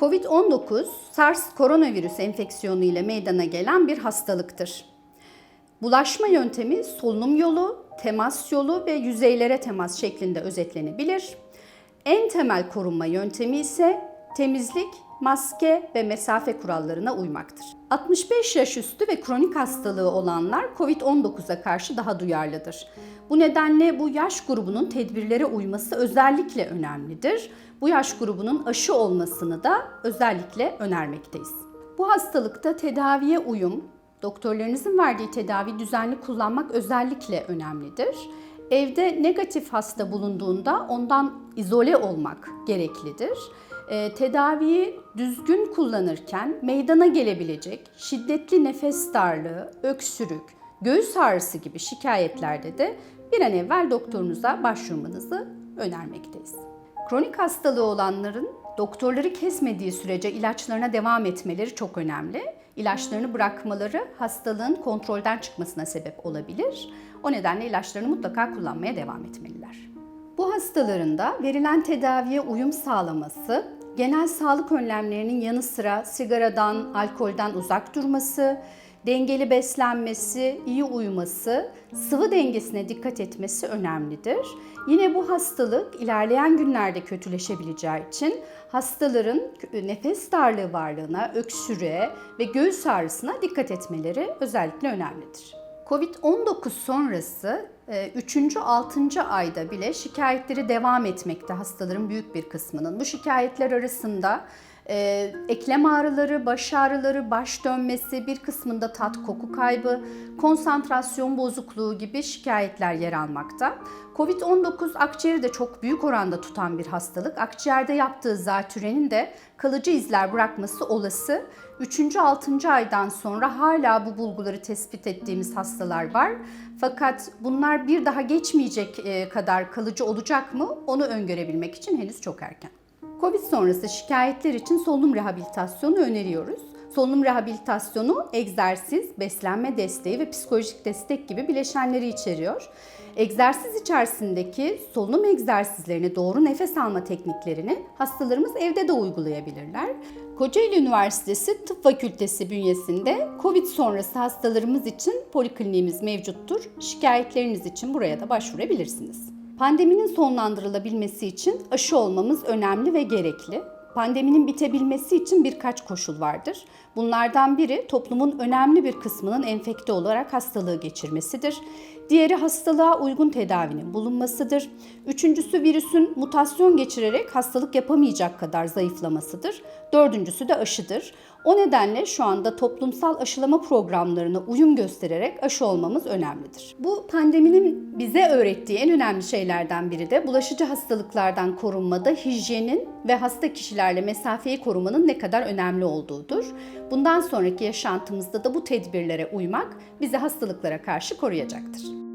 Covid-19 SARS koronavirüs enfeksiyonu ile meydana gelen bir hastalıktır. Bulaşma yöntemi solunum yolu, temas yolu ve yüzeylere temas şeklinde özetlenebilir. En temel korunma yöntemi ise temizlik, maske ve mesafe kurallarına uymaktır. 65 yaş üstü ve kronik hastalığı olanlar COVID-19'a karşı daha duyarlıdır. Bu nedenle bu yaş grubunun tedbirlere uyması özellikle önemlidir. Bu yaş grubunun aşı olmasını da özellikle önermekteyiz. Bu hastalıkta tedaviye uyum, doktorlarınızın verdiği tedavi düzenli kullanmak özellikle önemlidir. Evde negatif hasta bulunduğunda ondan izole olmak gereklidir. E, tedaviyi düzgün kullanırken meydana gelebilecek şiddetli nefes darlığı, öksürük, göğüs ağrısı gibi şikayetlerde de bir an evvel doktorunuza başvurmanızı önermekteyiz. Kronik hastalığı olanların doktorları kesmediği sürece ilaçlarına devam etmeleri çok önemli. İlaçlarını bırakmaları hastalığın kontrolden çıkmasına sebep olabilir. O nedenle ilaçlarını mutlaka kullanmaya devam etmeliler. Bu hastaların da verilen tedaviye uyum sağlaması, genel sağlık önlemlerinin yanı sıra sigaradan, alkolden uzak durması, dengeli beslenmesi, iyi uyuması, sıvı dengesine dikkat etmesi önemlidir. Yine bu hastalık ilerleyen günlerde kötüleşebileceği için hastaların nefes darlığı varlığına, öksürüğe ve göğüs ağrısına dikkat etmeleri özellikle önemlidir. Covid-19 sonrası 3. 6. ayda bile şikayetleri devam etmekte hastaların büyük bir kısmının. Bu şikayetler arasında e, eklem ağrıları, baş ağrıları, baş dönmesi, bir kısmında tat koku kaybı, konsantrasyon bozukluğu gibi şikayetler yer almakta. Covid-19 akciğeri de çok büyük oranda tutan bir hastalık. Akciğerde yaptığı zatürenin de kalıcı izler bırakması olası. 3. 6. aydan sonra hala bu bulguları tespit ettiğimiz hastalar var. Fakat bunlar bir daha geçmeyecek e, kadar kalıcı olacak mı onu öngörebilmek için henüz çok erken. Covid sonrası şikayetler için solunum rehabilitasyonu öneriyoruz. Solunum rehabilitasyonu egzersiz, beslenme desteği ve psikolojik destek gibi bileşenleri içeriyor. Egzersiz içerisindeki solunum egzersizlerini, doğru nefes alma tekniklerini hastalarımız evde de uygulayabilirler. Kocaeli Üniversitesi Tıp Fakültesi bünyesinde COVID sonrası hastalarımız için polikliniğimiz mevcuttur. Şikayetleriniz için buraya da başvurabilirsiniz. Pandeminin sonlandırılabilmesi için aşı olmamız önemli ve gerekli. Pandeminin bitebilmesi için birkaç koşul vardır. Bunlardan biri toplumun önemli bir kısmının enfekte olarak hastalığı geçirmesidir. Diğeri hastalığa uygun tedavinin bulunmasıdır. Üçüncüsü virüsün mutasyon geçirerek hastalık yapamayacak kadar zayıflamasıdır. Dördüncüsü de aşıdır. O nedenle şu anda toplumsal aşılama programlarına uyum göstererek aşı olmamız önemlidir. Bu pandeminin bize öğrettiği en önemli şeylerden biri de bulaşıcı hastalıklardan korunmada hijyenin ve hasta kişilerle mesafeyi korumanın ne kadar önemli olduğudur. Bundan sonraki yaşantımızda da bu tedbirlere uymak bizi hastalıklara karşı koruyacaktır.